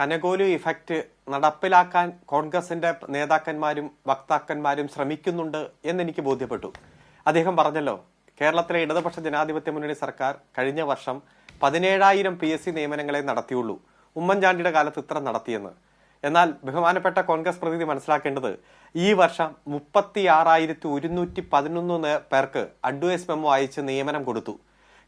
Kanugolu effect നടപ്പിലാക്കാൻ കോൺഗ്രസിന്റെ നേതാക്കന്മാരും വക്താക്കന്മാരും ശ്രമിക്കുന്നുണ്ട് എന്നെനിക്ക് ബോധ്യപ്പെട്ടു. അദ്ദേഹം പറഞ്ഞല്ലോ കേരളത്തിലെ ഇടതുപക്ഷ ജനാധിപത്യ മുന്നണി സർക്കാർ കഴിഞ്ഞ വർഷം പതിനേഴായിരം പി എസ് സി നിയമനങ്ങളെ നടത്തിയുള്ളൂ. ഉമ്മൻചാണ്ടിയുടെ കാലത്ത് ഇത്ര നടത്തിയെന്ന്. എന്നാൽ ബഹുമാനപ്പെട്ട കോൺഗ്രസ് പ്രതിനിധി മനസ്സിലാക്കേണ്ടത് ഈ വർഷം മുപ്പത്തി ആറായിരത്തി ഒരുന്നൂറ്റി പതിനൊന്ന് പേർക്ക് അഡ്വൈസ് മെമ്മോ അയച്ച് നിയമനം കൊടുത്തു.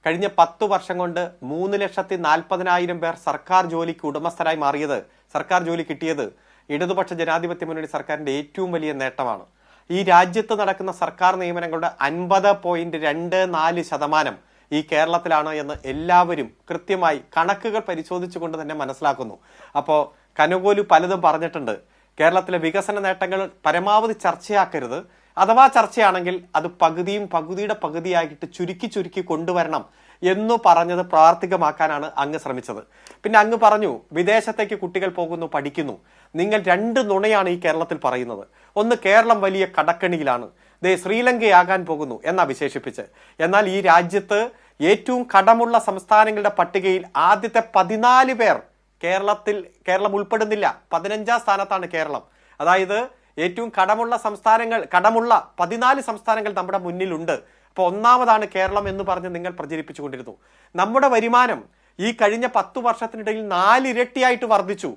കഴിഞ്ഞ പത്തു വർഷം കൊണ്ട് മൂന്ന് ലക്ഷത്തി നാൽപ്പതിനായിരം പേർ സർക്കാർ ജോലിക്ക് ഉടമസ്ഥരായി മാറിയത് സർക്കാർ ജോലി കിട്ടിയത് ഇടതുപക്ഷ ജനാധിപത്യ മുന്നണി സർക്കാരിന്റെ ഏറ്റവും വലിയ നേട്ടമാണ്. ഈ രാജ്യത്ത് നടക്കുന്ന സർക്കാർ നിയമനങ്ങളുടെ അൻപത് പോയിന്റ് രണ്ട് നാല് ശതമാനം ഈ കേരളത്തിലാണ് എന്ന് എല്ലാവരും കൃത്യമായി കണക്കുകൾ പരിശോധിച്ചുകൊണ്ട് തന്നെ മനസ്സിലാക്കുന്നു. അപ്പോൾ കനുകോലു പലതും പറഞ്ഞിട്ടുണ്ട്. കേരളത്തിലെ വികസന നേട്ടങ്ങൾ പരമാവധി ചർച്ചയാക്കരുത്. അഥവാ ചർച്ചയാണെങ്കിൽ അത് പകുതിയും പകുതിയുടെ പകുതിയായിട്ട് ചുരുക്കി ചുരുക്കി കൊണ്ടുവരണം എന്നു പറഞ്ഞത് പ്രാവർത്തികമാക്കാനാണ് അങ്ങ് ശ്രമിച്ചത്. പിന്നെ അങ്ങ് പറഞ്ഞു വിദേശത്തേക്ക് കുട്ടികൾ പോകുന്നു പഠിക്കുന്നു. നിങ്ങൾ രണ്ട് നുണയാണ് ഈ കേരളത്തിൽ പറയുന്നത്. ഒന്ന് കേരളം വലിയ കടക്കണിയിലാണ്. ദേ ശ്രീലങ്കയാകാൻ പോകുന്നു എന്നാ വിശേഷിപ്പിച്ച് എന്നാൽ ഈ രാജ്യത്ത് ഏറ്റവും കടമുള്ള സംസ്ഥാനങ്ങളുടെ പട്ടികയിൽ ആദ്യത്തെ പതിനാല് പേർ കേരളത്തിൽ കേരളം ഉൾപ്പെടുന്നില്ല. പതിനഞ്ചാം സ്ഥാനത്താണ് കേരളം. അതായത് ഏറ്റവും കടമുള്ള സംസ്ഥാനങ്ങൾ കടമുള്ള പതിനാല് സംസ്ഥാനങ്ങൾ നമ്മുടെ മുന്നിലുണ്ട്. അപ്പോൾ ഒന്നാമതാണ് കേരളം എന്ന് പറഞ്ഞ് നിങ്ങൾ പ്രചരിപ്പിച്ചുകൊണ്ടിരുന്നു. നമ്മുടെ വരുമാനം ഈ കഴിഞ്ഞ പത്തു വർഷത്തിനിടയിൽ നാലിരട്ടിയായിട്ട് വർദ്ധിച്ചു.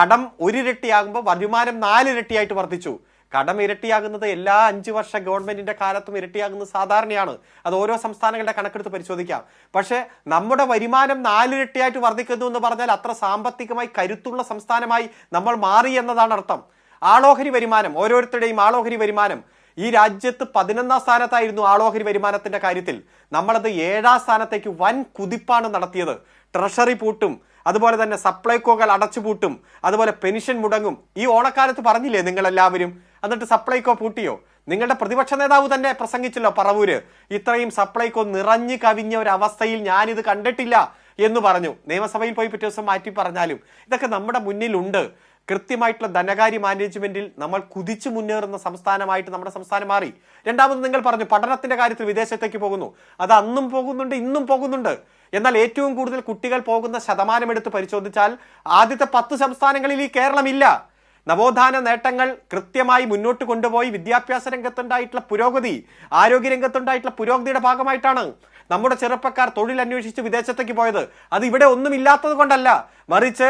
കടം ഒരിരട്ടിയാകുമ്പോൾ വരുമാനം നാലിരട്ടിയായിട്ട് വർദ്ധിച്ചു. കടം ഇരട്ടിയാകുന്നത് എല്ലാ അഞ്ച് വർഷ ഗവൺമെന്റിന്റെ കാലത്തും ഇരട്ടിയാകുന്നത് സാധാരണയാണ്. അത് ഓരോ സംസ്ഥാനങ്ങളുടെ കണക്കെടുത്ത് പരിശോധിക്കാം. പക്ഷേ നമ്മുടെ വരുമാനം നാലിരട്ടിയായിട്ട് വർദ്ധിക്കുന്നു എന്ന് പറഞ്ഞാൽ അത്ര സാമ്പത്തികമായി കരുത്തുള്ള സംസ്ഥാനമായി നമ്മൾ മാറി എന്നതാണ് അർത്ഥം. ആളോഹരി വരുമാനം ഓരോരുത്തരുടെയും ആളോഹരി വരുമാനം. ഈ രാജ്യത്ത് പതിനൊന്നാം സ്ഥാനത്തായിരുന്നു ആളോഹരി വരുമാനത്തിന്റെ കാര്യത്തിൽ. നമ്മളത് ഏഴാം സ്ഥാനത്തേക്ക് വൻ കുതിപ്പാണ് നടത്തിയത്. ട്രഷറി പൂട്ടും അതുപോലെ തന്നെ സപ്ലൈകോകൾ അടച്ചുപൂട്ടും അതുപോലെ പെൻഷൻ മുടങ്ങും. ഈ ഓണക്കാലത്ത് പറഞ്ഞില്ലേ നിങ്ങളെല്ലാവരും? എന്നിട്ട് സപ്ലൈകോ പൂട്ടിയോ? നിങ്ങളുടെ പ്രതിപക്ഷ നേതാവ് തന്നെ പ്രസംഗിച്ചല്ലോ പറവൂര്. ഇത്രയും സപ്ലൈകോ നിറഞ്ഞു കവിഞ്ഞ ഒരു അവസ്ഥയിൽ ഞാനിത് കണ്ടിട്ടില്ല എന്ന് പറഞ്ഞു. നിയമസഭയിൽ പോയി പിറ്റേ ദിവസം മാറ്റി പറഞ്ഞാലും. ഇതൊക്കെ നമ്മുടെ മുന്നിലുണ്ട്. കൃത്യമായിട്ടുള്ള ധനകാര്യ മാനേജ്മെന്റിൽ നമ്മൾ കുതിച്ചു മുന്നേറുന്ന സംസ്ഥാനമായിട്ട് നമ്മുടെ സംസ്ഥാനം മാറി. രണ്ടാമത് നിങ്ങൾ പറഞ്ഞു പഠനത്തിന്റെ കാര്യത്തിൽ വിദേശത്തേക്ക് പോകുന്നു. അത് അന്നും പോകുന്നുണ്ട് ഇന്നും പോകുന്നുണ്ട്. എന്നാൽ ഏറ്റവും കൂടുതൽ കുട്ടികൾ പോകുന്ന ശതമാനം എടുത്ത് പരിശോധിച്ചാൽ ആദ്യത്തെ പത്ത് സംസ്ഥാനങ്ങളിൽ ഈ കേരളമില്ല. നവോത്ഥാന നേട്ടങ്ങൾ കൃത്യമായി മുന്നോട്ട് കൊണ്ടുപോയി വിദ്യാഭ്യാസ രംഗത്തുണ്ടായിട്ടുള്ള പുരോഗതി ആരോഗ്യ രംഗത്തുണ്ടായിട്ടുള്ള പുരോഗതിയുടെ ഭാഗമായിട്ടാണ് നമ്മുടെ ചെറുപ്പക്കാർ തൊഴിൽ അന്വേഷിച്ച് വിദേശത്തേക്ക് പോയത്. അത് ഇവിടെ ഒന്നും ഇല്ലാത്തത് കൊണ്ടല്ല. മറിച്ച്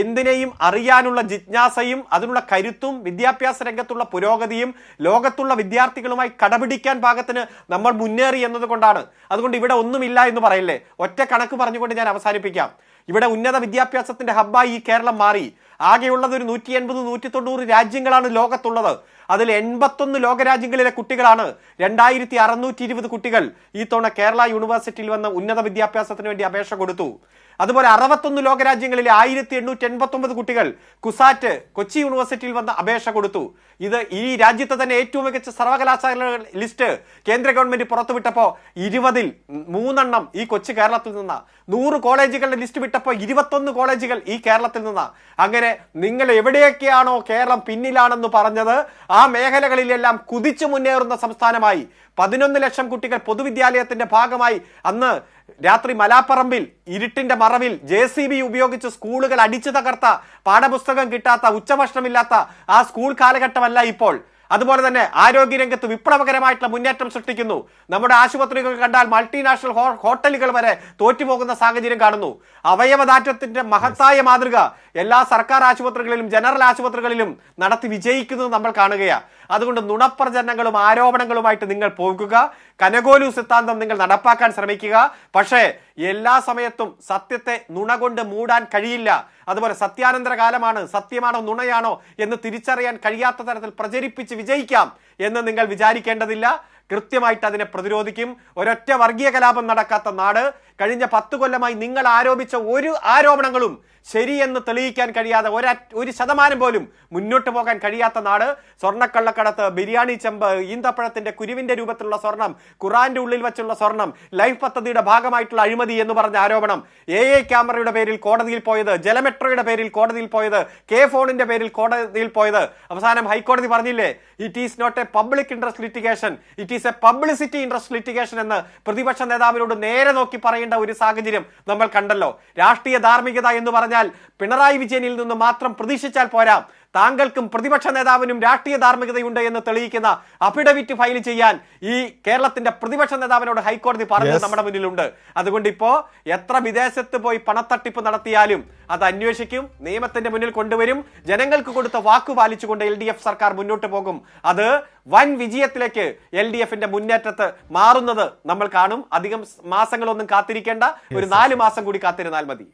എന്തിനേയും അറിയാനുള്ള ജിജ്ഞാസയും അതിനുള്ള കരുത്തും വിദ്യാഭ്യാസ രംഗത്തുള്ള പുരോഗതിയും ലോകത്തുള്ള വിദ്യാർത്ഥികളുമായി കടപിടിക്കാൻ ഭാഗത്തിന് നമ്മൾ മുന്നേറി എന്നതുകൊണ്ടാണ് അതുകൊണ്ട് ഇവിടെ ഒന്നുമില്ല എന്ന് പറയില്ലേ? ഒറ്റ കണക്ക് പറഞ്ഞുകൊണ്ട് ഞാൻ അവസാനിപ്പിക്കാം. ഇവിടെ ഉന്നത വിദ്യാഭ്യാസത്തിന്റെ ഹബ്ബായി ഈ കേരളം മാറി. ആകെയുള്ളത് ഒരു നൂറ്റി എൺപത് നൂറ്റി തൊണ്ണൂറ് രാജ്യങ്ങളാണ് ലോകത്തുള്ളത്. അതിൽ എൺപത്തൊന്ന് ലോകരാജ്യങ്ങളിലെ കുട്ടികളാണ്. രണ്ടായിരത്തി അറുന്നൂറ്റി ഇരുപത് കുട്ടികൾ ഈ തവണ കേരള യൂണിവേഴ്സിറ്റിയിൽ വന്ന ഉന്നത വിദ്യാഭ്യാസത്തിന് വേണ്ടി അപേക്ഷ കൊടുത്തു. അതുപോലെ അറുപത്തൊന്ന് ലോകരാജ്യങ്ങളിലെ ആയിരത്തി എണ്ണൂറ്റി എൺപത്തി ഒമ്പത് കുട്ടികൾ കുസാറ്റ് കൊച്ചി യൂണിവേഴ്സിറ്റിയിൽ വന്ന് അപേക്ഷ കൊടുത്തു. ഇത് ഈ രാജ്യത്തെ തന്നെ ഏറ്റവും മികച്ച സർവകലാശാല ലിസ്റ്റ് കേന്ദ്ര ഗവൺമെന്റ് പുറത്തുവിട്ടപ്പോൾ ഇരുപതിൽ മൂന്നെണ്ണം ഈ കൊച്ചു കേരളത്തിൽ നിന്നാ. നൂറ് കോളേജുകളുടെ ലിസ്റ്റ് വിട്ടപ്പോൾ ഇരുപത്തൊന്ന് കോളേജുകൾ ഈ കേരളത്തിൽ നിന്നാ. അങ്ങനെ നിങ്ങൾ എവിടെയൊക്കെയാണോ കേരളം പിന്നിലാണെന്ന് പറഞ്ഞത് ആ മേഖലകളിലെല്ലാം കുതിച്ചു മുന്നേറുന്ന സംസ്ഥാനമായി. പതിനൊന്ന് ലക്ഷം കുട്ടികൾ പൊതുവിദ്യാലയത്തിന്റെ ഭാഗമായി. അന്ന് രാത്രി മലാപ്പറമ്പിൽ ഇരുട്ടിന്റെ മറവിൽ ജെ സി ബി ഉപയോഗിച്ച് സ്കൂളുകൾ അടിച്ചു തകർത്ത പാഠപുസ്തകം കിട്ടാത്ത ഉച്ചഭക്ഷണമില്ലാത്ത ആ സ്കൂൾ കാലഘട്ടമല്ല ഇപ്പോൾ. അതുപോലെ തന്നെ ആരോഗ്യ രംഗത്ത് വിപ്ലവകരമായിട്ടുള്ള മുന്നേറ്റം സൃഷ്ടിക്കുന്നു. നമ്മുടെ ആശുപത്രികൾ കണ്ടാൽ മൾട്ടിനാഷണൽ ഹോട്ടലുകൾ വരെ തോറ്റുപോകുന്ന സാഹചര്യം കാണുന്നു. അവയവദാറ്റത്തിന്റെ മഹത്തായ മാതൃക എല്ലാ സർക്കാർ ആശുപത്രികളിലും ജനറൽ ആശുപത്രികളിലും നടത്തി വിജയിക്കുന്നത് നമ്മൾ കാണുകയാണ് അതുകൊണ്ട് നുണപ്രചരണങ്ങളും ആരോപണങ്ങളുമായിട്ട് നിങ്ങൾ പോകുക. കനകോലു സിദ്ധാന്തം നിങ്ങൾ നടപ്പാക്കാൻ ശ്രമിക്കുക. പക്ഷേ എല്ലാ സമയത്തും സത്യത്തെ നുണ കൊണ്ട് മൂടാൻ കഴിയില്ല. അതുപോലെ സത്യാനന്തര കാലമാണ് സത്യമാണോ നുണയാണോ എന്ന് തിരിച്ചറിയാൻ കഴിയാത്ത തരത്തിൽ പ്രചരിപ്പിച്ച് വിജയിക്കാം എന്ന് നിങ്ങൾ വിചാരിക്കേണ്ടതില്ല. കൃത്യമായിട്ട് അതിനെ പ്രതിരോധിക്കും. ഒരൊറ്റ വർഗീയ കലാപം നടക്കാത്ത നാട് കഴിഞ്ഞ പത്ത് കൊല്ലമായി നിങ്ങൾ ആരോപിച്ച ഒരു ആരോപണങ്ങളും ശരിയെന്ന് തെളിയിക്കാൻ കഴിയാതെ ഒരു ഒരു ശതമാനം പോലും മുന്നോട്ട് പോകാൻ കഴിയാത്ത നാട്. സ്വർണക്കള്ളക്കടത്ത് ബിരിയാണി ചെമ്പ് ഈന്തപ്പഴത്തിന്റെ കുരുവിന്റെ രൂപത്തിലുള്ള സ്വർണം ഖുറാന്റെ ഉള്ളിൽ വെച്ചുള്ള സ്വർണം ലൈഫ് പദ്ധതിയുടെ ഭാഗമായിട്ടുള്ള അഴിമതി എന്ന് പറഞ്ഞ ആരോപണം എ എ ക്യാമറയുടെ പേരിൽ കോടതിയിൽ പോയത് ജലമെട്രോയുടെ പേരിൽ കോടതിയിൽ പോയത് കെ ഫോണിന്റെ പേരിൽ കോടതിയിൽ പോയത്. അവസാനം ഹൈക്കോടതി പറഞ്ഞില്ലേ it is not a public interest litigation it is is a publicity interest litigation എന്ന് പ്രതിപക്ഷ നേതാവിനോട് നേരെ നോക്കി പറയേണ്ട ഒരു സാഹചര്യം നമ്മൾ കണ്ടല്ലോ. രാഷ്ട്രീയ ധാർമ്മികത എന്ന് പറഞ്ഞാൽ പിണറായി വിജയനിൽ നിന്ന് മാത്രം പ്രതീക്ഷിച്ചാൽ പോരാ. താങ്കൾക്കും പ്രതിപക്ഷ നേതാവിനും രാഷ്ട്രീയ ധാർമ്മികതയുണ്ട് എന്ന് തെളിയിക്കുന്ന അഫിഡവിറ്റ് ഫയൽ ചെയ്യാൻ ഈ കേരളത്തിന്റെ പ്രതിപക്ഷ നേതാവിനോട് ഹൈക്കോടതി പറഞ്ഞത് നമ്മുടെ മുന്നിലുണ്ട്. അതുകൊണ്ട് ഇപ്പോ എത്ര വിദേശത്ത് പോയി പണത്തട്ടിപ്പ് നടത്തിയാലും അത് അന്വേഷിക്കും നിയമത്തിന്റെ മുന്നിൽ കൊണ്ടുവരും ജനങ്ങൾക്ക് കൊടുത്ത വാക്ക് പാലിച്ചുകൊണ്ട് എൽ ഡി എഫ് സർക്കാർ മുന്നോട്ട് പോകും. അത് വൻ വിജയത്തിലേക്ക് എൽ ഡി എഫിന്റെ മുന്നേറ്റത്ത് മാറുന്നത് നമ്മൾ കാണും. അധികം മാസങ്ങളൊന്നും കാത്തിരിക്കേണ്ട. ഒരു നാല് മാസം കൂടി കാത്തിരുന്നാൽ മതി.